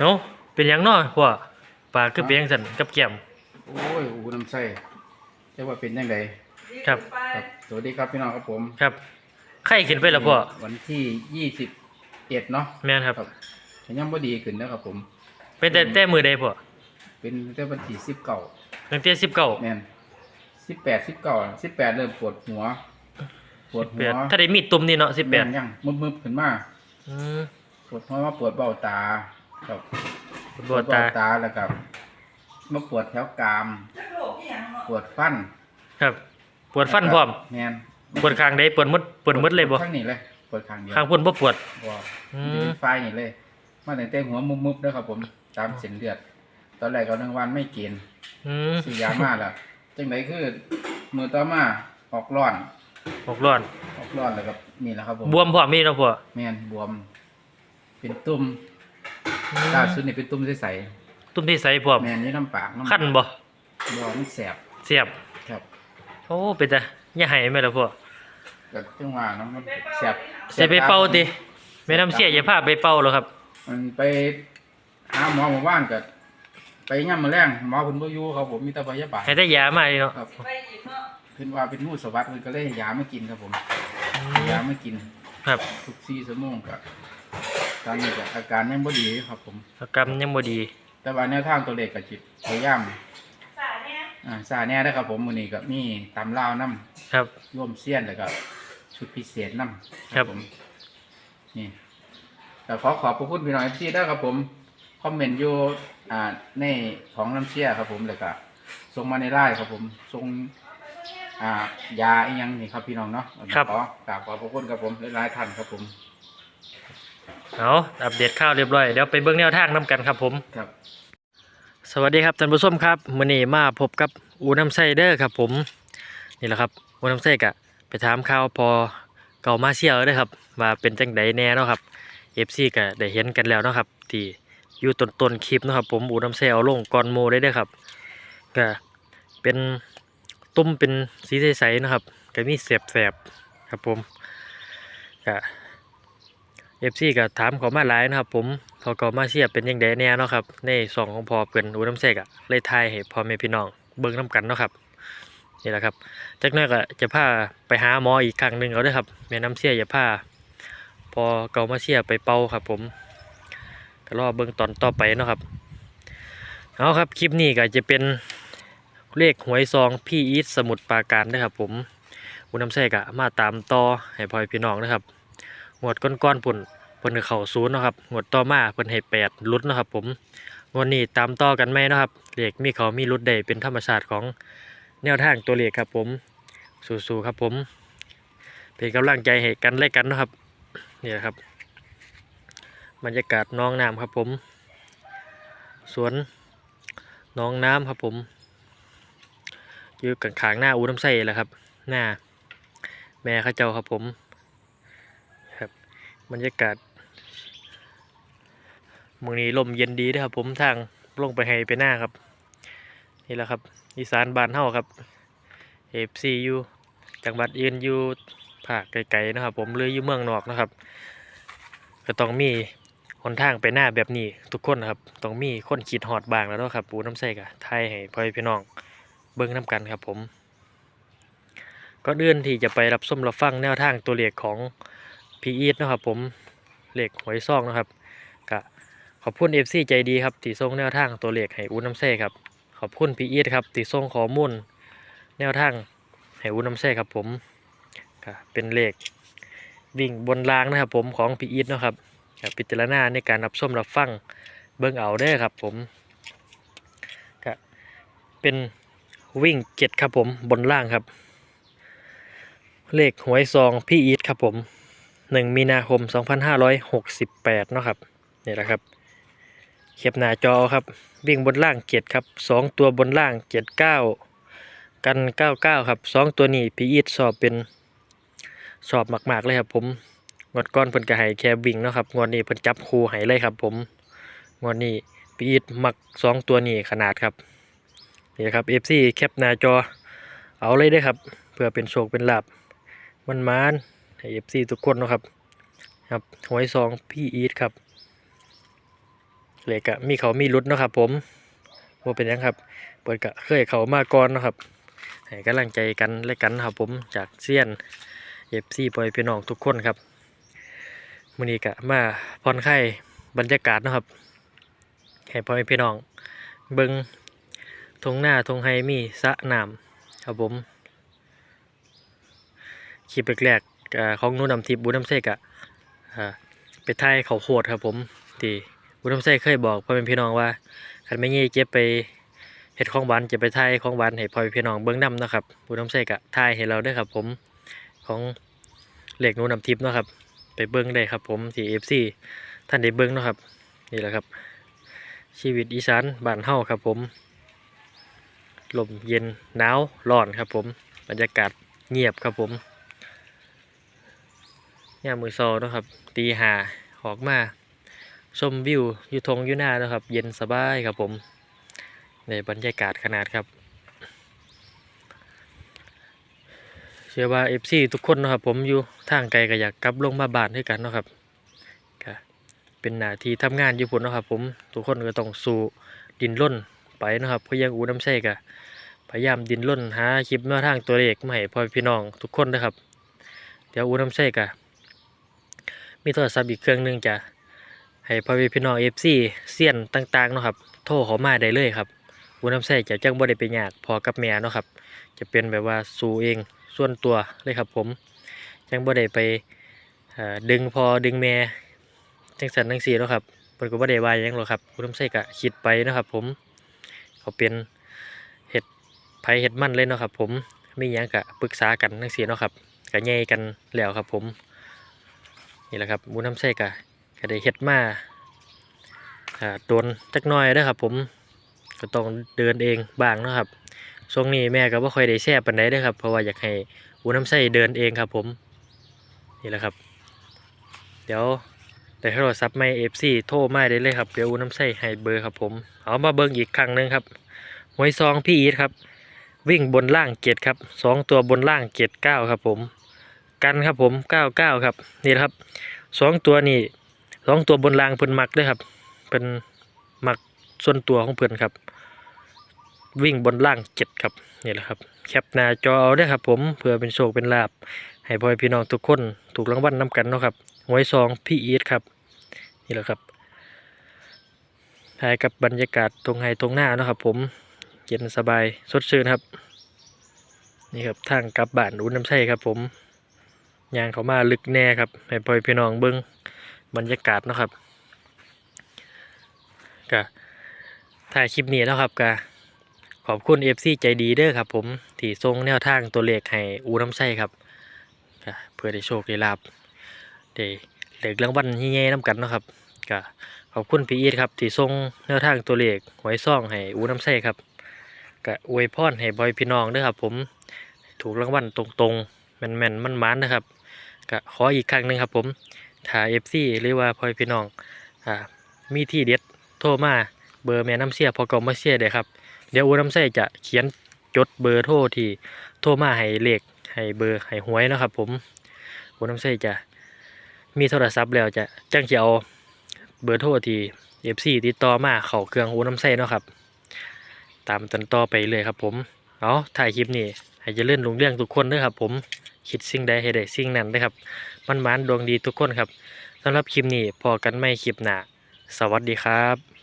เนาะเป็นหยังน้อพ่อปลาคือเป็นจังซั่นกับแก้ม โอ้ยอูน้ำใส่จะว่าเป็นยังไงครับ ครับ สวัสดีครับพี่น้องครับผมครับไข้ขึ้นไปแล้วพ่อวันที่ยี่สิบเอ็ดเนาะแม่นครับครับยังบ่ดีขึ้นนะครับผม เป็นแต่แต่มือใดพ่อเป็นตั้งแต่วันที่สิบเก้าตั้งแต่19แม่นสิบแปดสิบเก้าสิบแปดเริ่มปวดหัว ปวดหัว18ถ้าได้มีดตุ่มนี่เนาะแม่น18ยังมึบๆขึ้นมาอืมปวดหัวมาปวดเบ้าตา ครับปวดตา ตาแล้วกับมาปวดแถวกราม ปวดฟัน ครับ ปวดฟันพร้อมแม่นปวดข้างใดปวดหมดปวดหมดเลยบ่ข้างนี้เลยปวดข้างเดียวข้างพุ่นบ่ปวดบ่อืมมันจะเป็นไฟนี่เลย มาตั้งแต่หัวมุบๆนะครับ ผมตามเส้นเลือด ตอนแรกก็นึกวันไม่เกณฑ์อืมซื้อยามาแล้วจังไดคือมือต่อมาออกร้อนออกร้อนออกร้อนแล้วก็นี่แหละครับผมบวมพร้อมมีเนาะพ่อแม่นบวม เป็นตุ่มอืม ล่าสุดนี่เป็นตุ่มใสตุ่มที่ใสพร้อมๆแม่นอยู่น้ำปากน้ำคันบ่บ่มันแสบเสียบครับโอ้เป็นแต่อย่าให้แม่ล่ะพ่อก็จังว่าเนาะมันแสบสิไปเป่าติแม่น้ำเสียอย่าพาไปเป่าแล้วครับ มันไปหาหมอหมู่บ้านก็ไปย่ำมาแรงหมอเพิ่นบ่อยู่ครับผมมีแต่พยาบาลให้ได้ยามาเลยเนาะครับเพิ่นว่าเป็นงูสวัสดิ์เพิ่นก็เลยให้ยามากินครับผมอืยามมากินครับทุก4ชั่วโมงก็ ตอนนี้ก็อาการยังบ่ดีครับ ผม อาการยังบ่ดี แต่ว่าแนวทางตัวเลขก็จิตพยายามอ่าซาแน่ได้อครับ ผมมื้อนี้ก็มีตำลาวนํครับร่วมเสี้ยนแล้วก็ชุดพิเศษนํครับ ผมนี่แต่ขอขอบพระคุณพี่น้อง FC ด้วยครับผมคอมเมนต์อยู่อ่าในของน้ำเชี่ยครับ ผมแล้วก็ส่งมาในไลน์ครับ ผมส่งอ่ายาอีหยังนี่ครับพี่น้องเนาะครับ ขอกราบขอบพระคุณครับผมหลายๆท่านครับผม เอาอัปเดตข่าวเรียบร้อยเดี๋ยวไปเบิ่งแนวทางนํกันครับผมครับ สวัสดีครับท่านผู้ชมครับมื้อนี้มาพบกับอูน้ำไส้เด้อครับ ผมนี่แหละครับอูน้ำไส้กะไปถามข่าวพอเก่ามาเชียร์เด้อครับว่าเป็นจังไดแน่เนาะครับ FC ก็ได้เห็นกันแล้วเนาะครับที่อยู่ต้นต้นๆคลิปเนาะครับ ผมอูน้ำไส้เอาลงก่อนโมได้เด้อครับก็เป็นตุ้มเป็นสีใสๆเนาะครับก็มีแสบๆครับผมก็ FC ก็ถามเขามาหลายนะครับผมพอเขามาเชียร์เป็นยังไงแน่เนาะครับในสองของพอเปิ่นอูน้ำเสกอะเลยทายให้พ่อแม่พี่น้องเบิ่งน้กันเนาะครับนี่แหละครับจากนั้นก็จะพาไปหาหมออีกครั้งหนึ่งเอาด้วยครับแม่น้ำเชียอย่าพาพอเกามาเชียไปเป่าครับ ผมก็รอเบิ่งตอนต่อไปเนาะครับเอาครับคลิปนี้ก็จะเป็นเลขหวยซองพี่อีทสมุดปาการนะครับ ผมอูน้ำเสกอะมาตามต่อให้พ่อพี่น้องนะครับ งวดก้อนๆปุ่นเพิ่นเข้าศูนย์นะครับงวดต่อมาเพิ่นให้แปดลุดนะครับผมงวดนี้ตามต่อกันไหมนะครับเลขมีเขามีลุดได้เป็นธรรมชาติของแนวทางตัวเลขครับผม สู้ๆครับผมเป็นกำลังใจให้กันและกันนะครับนี่แหละครับ บรรยากาศน้องน้ำครับผม สวนน้องน้ำครับผมอยู่กลางหน้าอูน้ำใสแหละครับ หน้า แม่ข้าเจ้าครับผม บรรยากาศมือนี้ลมเย็นดีเด้อครับ ผมทางลงไปให้ไปหน้าครับ นี่แหละครับอีสานบ้านเฮาครับเอฟซีอยู่จังหวัดอื่นอยู่ภาคไกลๆนะครับ ผมหรืออยู่เมืองนอกนะครับ ก็ต้องมีหนทางไปหน้าแบบนี้ทุกคนนะครับต้องมีคนขีดหอดบางแล้วนะครับ ปูน้ำใส่กะไทยให้พ่อพี่น้องเบิ้งน้ำกันครับผม ก็เดือนที่จะไปรับส้มรับฟังแนวทางตัวเลขของ พีอีทนะครับผมเหลขหวยซองนะครับก็ขอบคุณเอฟซีใจดีครับที่ส่งแนวทางตัวเหลขให้อูน้ำเซ่ครับขอบคุณพีอีทครับที่ส่งข้อมูลแนวทางให้อูน้ำเซ่ครับผมก็เป็นเหลขวิ่งบนรางนะครับผมของพีอีทนะครับก็พิจารณาในการรับส้มรับฟังเบิ้งเอาได้ครับผมก็เป็นวิ่งเจ็ดครับผมบนล่างครับ เลขหวยซองพี่อีทครับผม หนึ่งมีนาคม 2568 เนาะครับ นี่แหละครับเขียบหน้าจอครับ วิ่งบนล่างเจ็ดครับสองตัวบนล่างเจ็ดเก้ากันเก้าเก้าครับสองตัวนี้พีอีทสอบเป็นสอบมาก ๆ เลยครับผมงวดก้อนเพิ่นก็ให้แค่วิ่งเนาะครับงวดนี้เพิ่นจับคู่ให้เลยครับ ผมงวดนี้พีอีทมักสองตัวนี้ขนาดครับนี่ครับ FC แคปหน้าจอเอาเลยได้ครับ เพื่อเป็นโชคเป็นลาบมันมาน ให้เอฟซีทุกคนนะครับ ครับหวยซองพี่อีทครับเลขก็มีเขามีรุดนะครับ ผมว่าเป็นยังครับ เปิดก็เคยเขามาก่อนนะครับให้กำลังใจกันและกันครับ ผมจากเซียนเอฟซีปอยพี่น้องทุกคนครับมือนี้ก็มาผ่อนคลายบรรยากาศนะครับให้พ่อแม่พี่น้อง เบิงทงหน้าทงไฮมีสะน้ำครับผมคลิปแรกๆก็ ของนูนำทิพย์บุญน้ำเสกอะอ่าไปถ่ายเขาโคตรครับผมที่บุญน้ำเสกเคยบอกพ่อแม่พี่น้องว่าคันไม่งี้เจ็บไปเฮ็ดของหวานจะไปถ่ายของหวานให้พ่อแม่พี่น้องเบิ่งนํนะครับบุญน้ำเสกอะถ่ายให้เราด้วยครับผมของเหล็กนูนำทิพย์นะครับ ไปเบิ่งได้ครับผมที่ FC ท่านได้เบิ่งนะครับนี่แหละครับ ชีวิตอีสานบ้านเฮาครับผมลมเย็นหนาวร้อนครับผมบรรยากาศเงียบครับผม ยามมือซอนะครับ ตีหาออกมา ชมวิวอยู่ทงอยู่หน้านะครับ เย็นสบายครับผม ในบรรยากาศขนาดครับ เชื่อว่าเอฟซีทุกคนนะครับ ผมอยู่ทางไกลก็อยากกลับลงมาบ้านด้วยกันนะครับก็เป็นหน้าที่ทำงานอยู่พุ่นนะครับ ผมทุกคนก็ต้องสู้ดินร่นไปนะครับก็ยังอูน้ำใส่กะพยายามดินร่นหาคลิปแนวทางตัวเลขมาให้พ่อพี่น้องทุกคนนะครับ เดี๋ยวอูน้ำใส่กะ มีโทรศัพท์อีกเครื่องหนึงจะให้พ่อพี่น้องเอฟซีเซียนต่างๆเนาะครับโทรเขามาได้เลยครับอูน้ำใส่จะจังบ่ได้ไปยากพอกับแม่เนาะครับ จะเป็นแบบว่าสูเองส่วนตัวเลยครับผมยังบ่ได้ไปดึงพอดึงแม่จังสันจังสีเนาะครับเพิ่นก็บ่ได้วาหยังหรอกครับผู้นำใส่ก็คิดไปเนาะครับผมเขาเป็นเฮ็ดไผ่เฮ็ดมันเลยเนาะครับ ผมมียังก็ปรึกษากันจังซี่เนาะครับก็แย่กันแล้วครับผม นี่แหละครับผู้นำใส่ก็ก็ได้เฮ็ดมาอ่าโดนจักน่อยเด้อครับผมก็ต้องเดินเองบ้างนะครับช่วงนี้แม่ก็บ่ค่อยได้แซ่บปานใดเด้ครับเพราะว่าอยากให้อูน้ำใส่เดินเองครับผมนี่แหละครับ เดี๋ยวแต่โทรศัพท์ไม่ FC โทรมาได้เลยครับเดี๋ยวอูน้ำใส่ให้เบอร์ครับผมเอามาเบิ่งอีกครั้งหนึ่งครับหวยซองพี่อีทครับ วิ่งบนล่างเกียครับสองตัวบนล่างเกียรเก้าครับผม กันครับผมเก้าเก้าครับนี่แหละครับสองตัวนี่สองตัวบนล่างเพิ่นมักเลยครับเป็นมักส่วนตัวของเพิ่อนครับ วิ่งบนล่างเจ็ดครับนี่แหละครับแคปหน้าจอเอาได้อครับ ผมเพื่อเป็นโชคเป็นลาบให้พ่อพี่น้องทุกคนถูกรางวัลนำกันเนาะครับหวยซองพี่อีทครับนี่แหละครับถ่ายกับบรรยากาศตรงไฮตรงหน้าเนาะครับ ผมเย็นสบายสดชื่นครับ นี่ครับทางกลับบ้านอุ่นน้ำใช่ครับผม ยางเขามาลึกแน่ครับให้พ่อพี่น้องเบิ้งบรรยากาศนะครับก็ถ่ายคลิปนี้นะครับก็ขอบคุณ FC ใจดีเด้อครับ ผมที่ส่งแนวทางตัวเลขให้อูน้ำใส่ครับก็เพื่อได้โชคได้ลาบได้เหล็กรางวัลยี่แง่น้ำกันนะครับก็ขอบคุณพี่อีทครับที่ส่งแนวทางตัวเลขหวยซ่องให้อูน้ำใส่ครับก็อวยพรให้บอยพี่น้องเด้อครับ ผมถูกรางวัลตรงๆแม่นๆมันมันๆนะครับ ก็ขออีกครั้งหนึ่งครับผมถ้า FC หรือว่าพ่อพี่น้องอ่ามีที่เด็ดโทรมาเบอร์แม่น้ำเสียพอก่ามาเสียเด้อครับเดี๋ยวอูน้ำใส่จะเขียนจดเบอร์โทรที่โทรมาให้เลขให้เบอร์ให้หวยนะครับ ผมอูน้ำใส่จะมีโทรศัพท์แล้วจะจังจะเอาเบอร์โทรที่ FC ติดต่อมาเข้าเครื่องอูน้ำใส่เนาะครับ ตามตันต่อไปเลยครับผมเอาถ่ายคลิปนี้ให้จะเลื่อนลงเรื่องทุกคนเด้อครับผม คิดสิ่งใดให้ได้สิ่งนั้นเด้ครับ มันมันดวงดีทุกคนครับสำหรับคลิปนี้พอกันไม่คลิปหน้าสวัสดีครับ